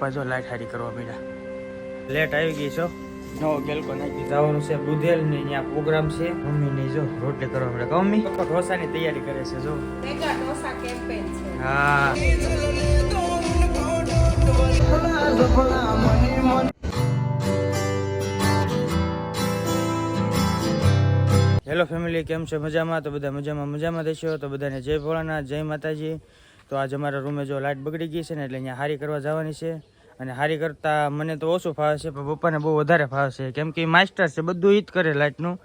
પપ્પા જો લાઈટ હારી કરવા મીડા. લેટ આવી ગઈ છો? નવો ગેલકો નાખી જવાનું છે બુધેલ ને ત્યાં પ્રોગ્રામ છે. મમ્મી ને જો રોટલી કરવા મીડા. મમ્મી. પપ્પા ઢોસાની તૈયારી કરે છે જો. મેગા ઢોસા કેમ્પેન છે. હા. હેલો ફેમિલી કેમ છે? મજામાં? તો બધા મજામાં મજામાં દેશો? તો બધાને જય ભોળાનાથ જય માતાજી. તો આજે અમારા રૂમે જો લાઇટ બગડી ગઈ છે ને એટલે અહીંયા હારી કરવા જવાની છે. અને હારી કરતા મને તો ઓછું ફાવે છે પણ પપ્પાને બહુ વધારે ફાવે છે. કેમ કે માસ્ટર છે બધું ઈ જ કરે લાઇટનું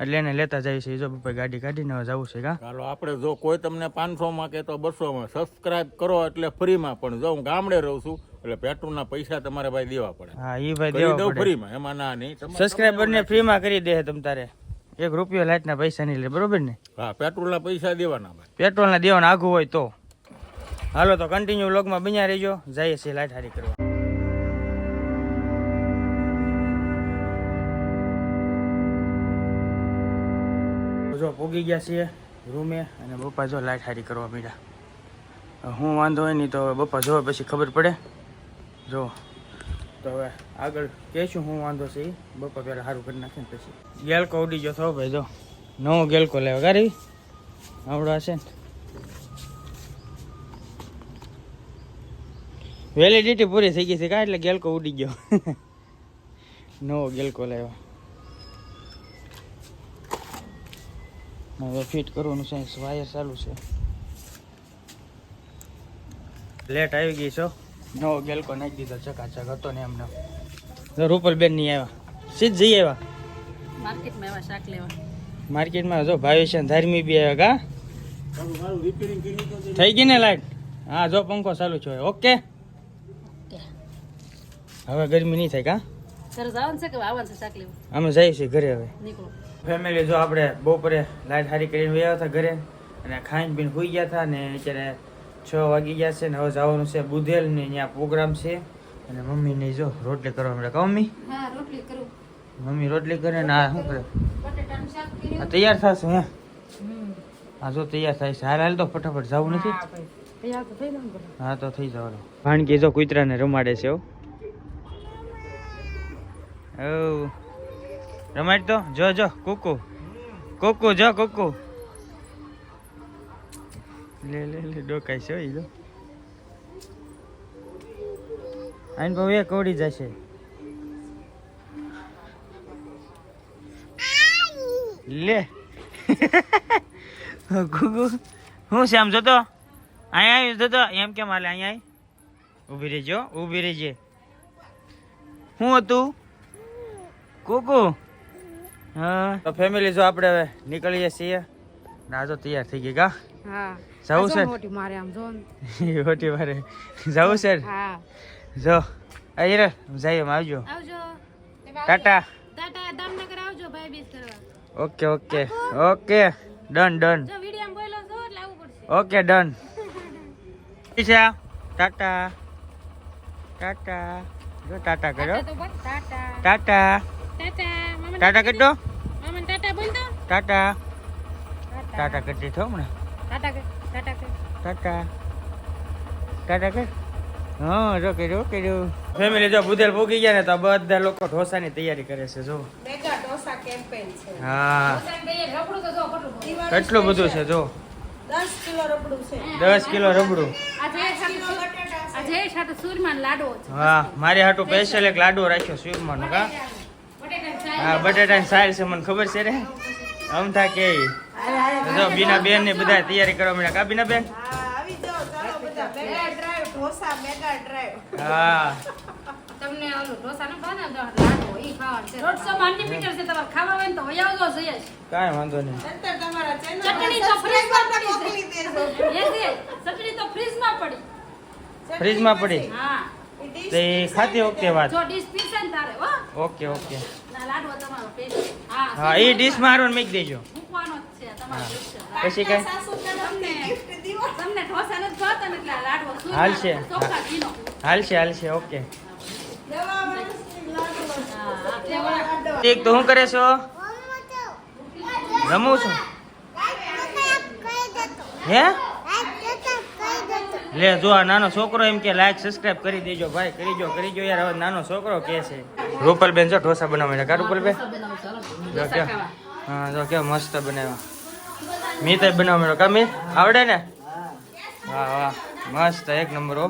એટલે એને લેતા જાય છે. જો પપ્પા ગાડી કાઢીને જવું છે કા? ચાલો આપણે જો કોઈ તમને પાંચસોમાં કે તો બસોમાં સબસ્ક્રાઇબ કરો એટલે ફ્રીમાં પણ જો હું ગામડે રહું છું એટલે પેટ્રોલના પૈસા તમારે ભાઈ દેવા પડે. હા એ ભાઈ દેવા પડે. ફ્રીમાં એમાં ના નહીં. સબસ્ક્રાઈબર ફ્રીમાં કરી દે તમ તારે. એક રૂપિયો લાઇટના પૈસા નહીં લે બરોબર ને? હા પેટ્રોલના પૈસા દેવાના પેટ્રોલના દેવાના આઘું હોય તો. હાલો તો કન્ટિન્યુ વ્લોગમાં બન્યા રહીજો. જઈએ છીએ લાઈટ હારી કરવા. જો પોગી ગયા છીએ રૂમે અને બપ્પા જો લાઈટ હારી કરવા મીડા. હું વાંધો હોય નહીં તો બપ્પા જોવે પછી ખબર પડે. જો, તો હવે આગળ કહેશું હું વાંધો છે એ બપ્પા પહેલાં સારું કરી નાખે ને પછી. ગેલકો ઉડી ગયો થો ભાઈ જો, નવો ગેલકો લેવા ગારી આવડો હશે ને. વેલિડિટી પૂરી થઈ ગઈ છે કા? એટલે ગેલકો ઉડી ગયો. નવો ગેલકો લાવ્યો. હવે ફિટ કરવાનું છે વાયર ચાલુ છે. લેટ આવી ગઈ છો? નવો ગેલકો નાખી દીધો ચકાચક હતો ને એમને. રૂપલબેન નહીં આવ્યા. સીધ જઈ આવ્યા? માર્કેટમાં એવા શાક લેવા. માર્કેટમાં જો ભાવેશ અને ધાર્મી બી આવ્યા કા? થઈ ગઈ ને લાઈટ? હા જો પંખો ચાલુ છે ઓકે? હવે ગરમી નહીં થાય કા? ઘરે જવાનું છે કે આવવાનું છે શાક અમે જઈએ છીએ ઘરે હવે. નીકળો. ફેમિલી જો આપણે બપોરે લાઈટ હારી કરીને વયા હતા ઘરે અને ખાઈને પીને હોઈ ગયા હતા ને અત્યારે છ વાગી ગયા છે ને હવે જવાનું છે બુધેલ ને ત્યાં પ્રોગ્રામ છે. અને મમ્મી ને જો રોટલી કરવા મળે કહો મમ્મી? હા રોટલી કરું. મમ્મી રોટલી કરે ને આ શું કરે? આ તૈયાર થશે હે? હા આ જો તૈયાર થાય છે. હાલ હાલ તો ફટાફટ જવું નથી. હા તો થઈ જવાનું બધું. હા તો થઈ જવાનું. ભાણકી જો કૂતરાને રમાડે છે હો. ઓ રમાડ તો જો જો. કુકુ. કુકુ, જો, કુકુ. લે લે લે, ડોકાય છે ઈ લો આઈન બહુ એ કવડી જશે. લે. કુકુ. હું છે આમ જોતો? અહીંયા આવી, જોતો? એમ કેમ હાલે? અહીંયા આવી? ઊભી રહેજો ઊભી રહેજે શું હતું? કુકુ? હા. તો ફેમિલી જો આપણે હવે નીકળીએ છીએ. ના જો તૈયાર થઈ ગઈ કા? હા. જવું છે? મોટી મારે આમ જો મોટી મારે. જવું છે? હા. જો અહીં જઈએ એમ આવજો. આવજો. ટાટા. ટાટા દામનગર આવજો ભાઈ બીજ કરવા. Okay okay. Okay. Done done. જો વીડિયો બોલો જો એટલે આવું પડશે. Okay done. Isha tata. Tata. જો ટાટા કર્યો. ટાટા. ટાટા. ટાટા કેટલો ટાટા ટાટા કરી દીધો હમણાં ટાટા ટાટા કર. હા જો કર્યું કર્યું. ફેમિલી જો બુધેલ ભોગી ગયા ને તો બધા લોકો ઢોસાની તૈયારી કરે છે જો. મેગા ઢોસા કેમ્પેન છે. હા. રબડું કેટલું કેટલું બધું છે? જો. 10 કિલો રબડું છે. દસ કિલો રબડું. આજે સાથે સુરમાન લાડવો હા મારી હાટું સ્પેશિયલ એક લાડુ રાખ્યો સ્વીટમાંનો કા? હા બટાટા સાઈલ છે મને ખબર છે રે. અમથા કે તો જો બીના બેન ને બધા તૈયારી કરવા મળ્યા કા બીના બેન? હા. તમને ઓલું ઢોસા નો ભાવે ને તો લાડવો ઈ ખાવાનું છે. દોઢસો માં અનલિમિટેડ છે તમારે ખાવા હોય ને તો હોય આવજો જોઈએ. કાઈ વાંધો નહીં. ચટણી તો ફ્રીજમાં પડી છે. એ દે ચટણી તો ફ્રીજમાં પડી ફ્રીજમાં પડી? હા. તે ખાતી વખતે વાત. જો ડીશ પીસે તારે હો. Okay okay. ના લાડવો તમારો પેસ્ટ હા હા એ ડીશ મારવાનું મૂકી દેજો. મૂકવાનો જ છે તમારો gift. પછી કઈ? તમને તમને ઢોસા નથી ભાવતા ને એટલે આ લાડવો સુરમાનો, હાલશે. હાલ છે. હાલશે હાલશે ઓકે. હા, હા. એક તો શું કરે છો? રમું છું. હે? લે જો આ નાનો છોકરો એમ કે લાઈક સબસ્ક્રાઇબ કરી દેજો ભાઈ કરી જો કરી જો યાર હવે નાનો છોકરો કે છે. રૂપલબેન જો ઢોસા બનાવવા કા રૂપલબેન? જો કે હા જો કે મસ્ત બનાવ્યા. મી તો બનાવવા માંડ્યો કા મી આવડે ને? વાહ વાહ. મસ્ત એક નંબર હો.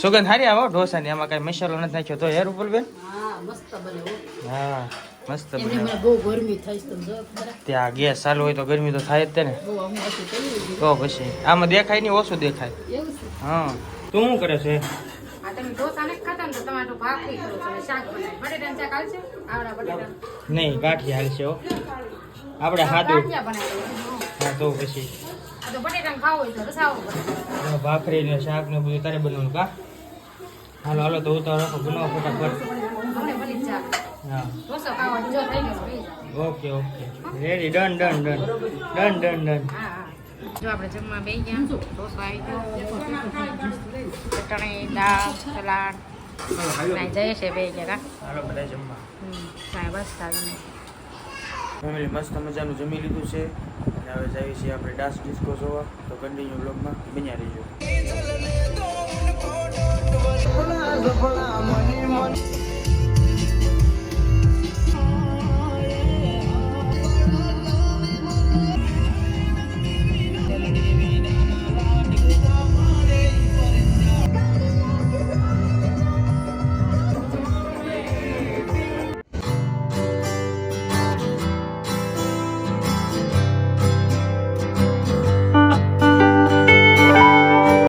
સુગંધ હારી આવો ઢોસાની. આમાં કઈ મસાલો નથી નાખ્યો તો યાર રૂપલબેન? હા મસ્ત બને હો. મસ્ત એમને બહુ ગરમી થાય છે તમે જો ખરા. ત્યાં ગેસ ચાલુ હોય તો ગરમી તો થાય જ તે ને. તો પછી આમાં દેખાય નહીં ઓછું દેખાય. એવું હા. તું શું કરે છે? આ તમે ઢોસા નથી ખાતા ને તો તમારે ભાખરી કરો છો અને શાક બનાવે. બટેટાનું શાક આવશે આવડા બટેટા. નહીં ગાંઠી હાલશે હો. આપણે. હા. તો પછી. ભાખરી ને શાક ને બધું તારે બનાવવાનું કા? હાલો હાલો તો ઉતારો રાખો બનાવો ફટાફટ. Okay okay. Ready done done done done done done હા હા. જો આપણે જમવા બે ગયા ઢોસો આવી ગયો. ચટણી દાળ સલાડ. જઈએ છે બે ગયા હાલો બધા જમવા. કાંઈ બસ સારું ફેમિલી મસ્ત મજાનું જમી લીધું છે. અને હવે જઈએ છીએ આપણે ડાન્સ ડિસ્કો જોવા. તો કન્ટિન્યુ બ્લોગમાં બન્યા રહીજો.